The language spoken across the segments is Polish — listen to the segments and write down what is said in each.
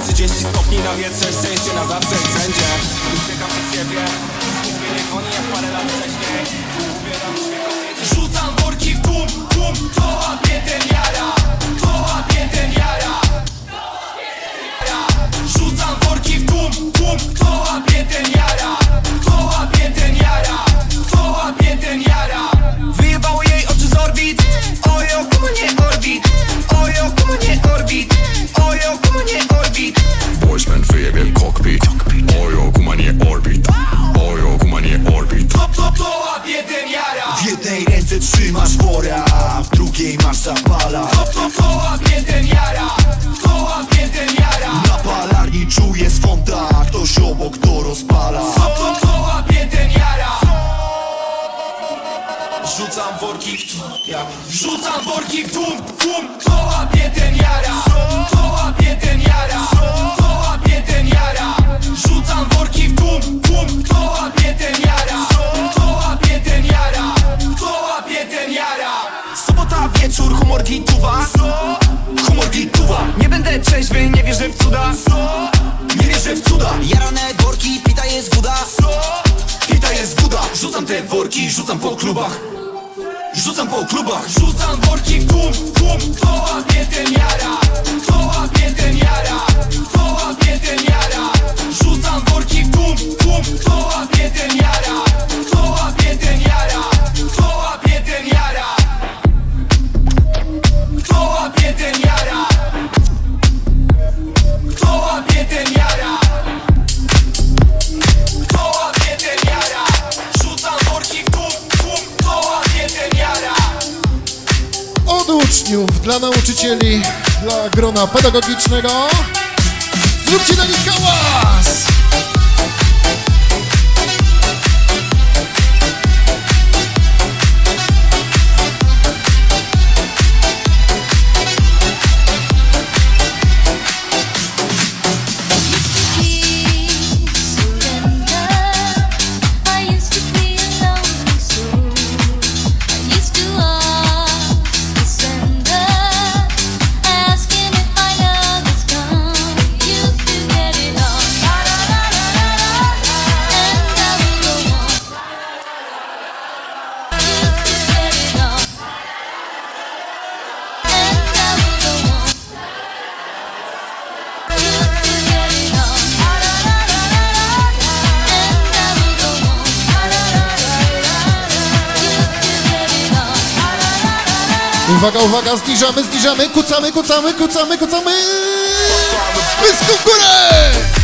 30 stopni na wietrze, szczęście na zawsze wszędzie. Uciekam przed siebie, zmienię koni jak parę lat wcześniej. Rzucam worki w tłum, tłum, to łapie ten jara. To łapie ten jara. Rzucam worki w tłum, tłum, to łapie ten jara. odpala Co to koła biedem jara? Rzucam worki w tłum ja. Rzucam worki w tłum, tłum. Koła biedem jara? Co Koła biedem jara? Co Koła biedem jara? Rzucam worki w tłum, tłum. Koła biedem jara? Co Koła biedem jara? Co Koła biedem jara? Sobota wieczór, humor gituwa. Humor gituwa. Nie będę trzeźwy, nie wierzę w cuda. Nie wierzę w cuda. Jara te worki Rzucam po klubach Rzucam po klubach Rzucam worki, kum, kum Kto łapie ten jara? Kto łapie ten jara? Kto łapie ten jara? Rzucam worki, kum, kum Kto łapie ten jara? nauczycieli, dla grona pedagogicznego. Zróbcie na nich! Uwaga, uwaga, zniżamy, zniżamy, kucamy, kucamy, kucamy, kucamy. Pysk w górę!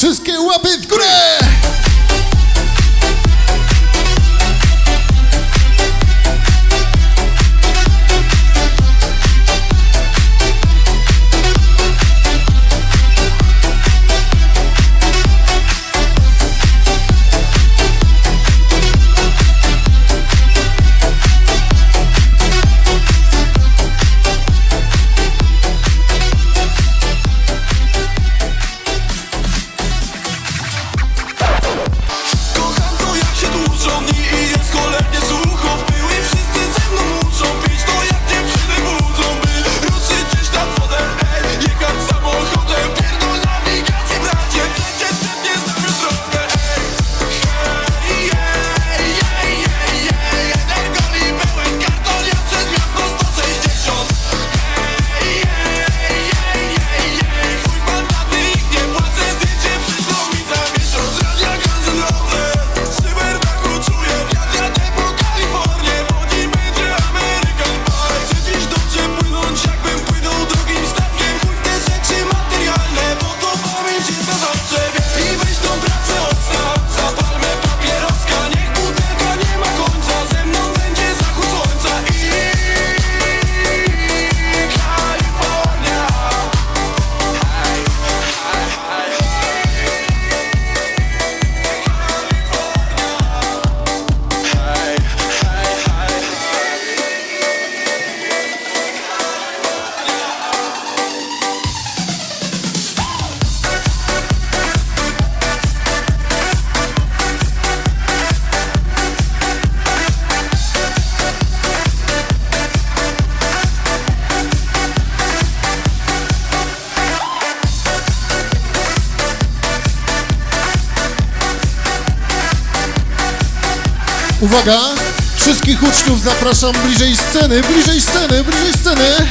wszystkie Uwaga! Wszystkich uczniów zapraszam bliżej sceny, bliżej sceny, bliżej sceny!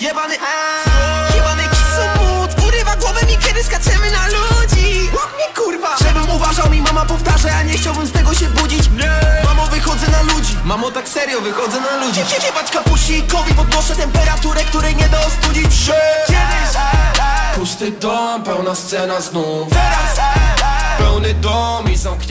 Jebany a Jebany kisumut Urywa głowę mi, kiedy skaczemy na ludzi. Łap mnie kurwa. Żebym uważał mi mama powtarza, ja nie chciałbym z tego się budzić. Nie. Mamo wychodzę na ludzi. Mamo tak serio wychodzę na ludzi. Jebać kapusikowi, podnoszę temperaturę, której nie da ostudzić. Się Kiedyś. Pusty dom, pełna scena znów. Teraz. Pełny dom i zamknięty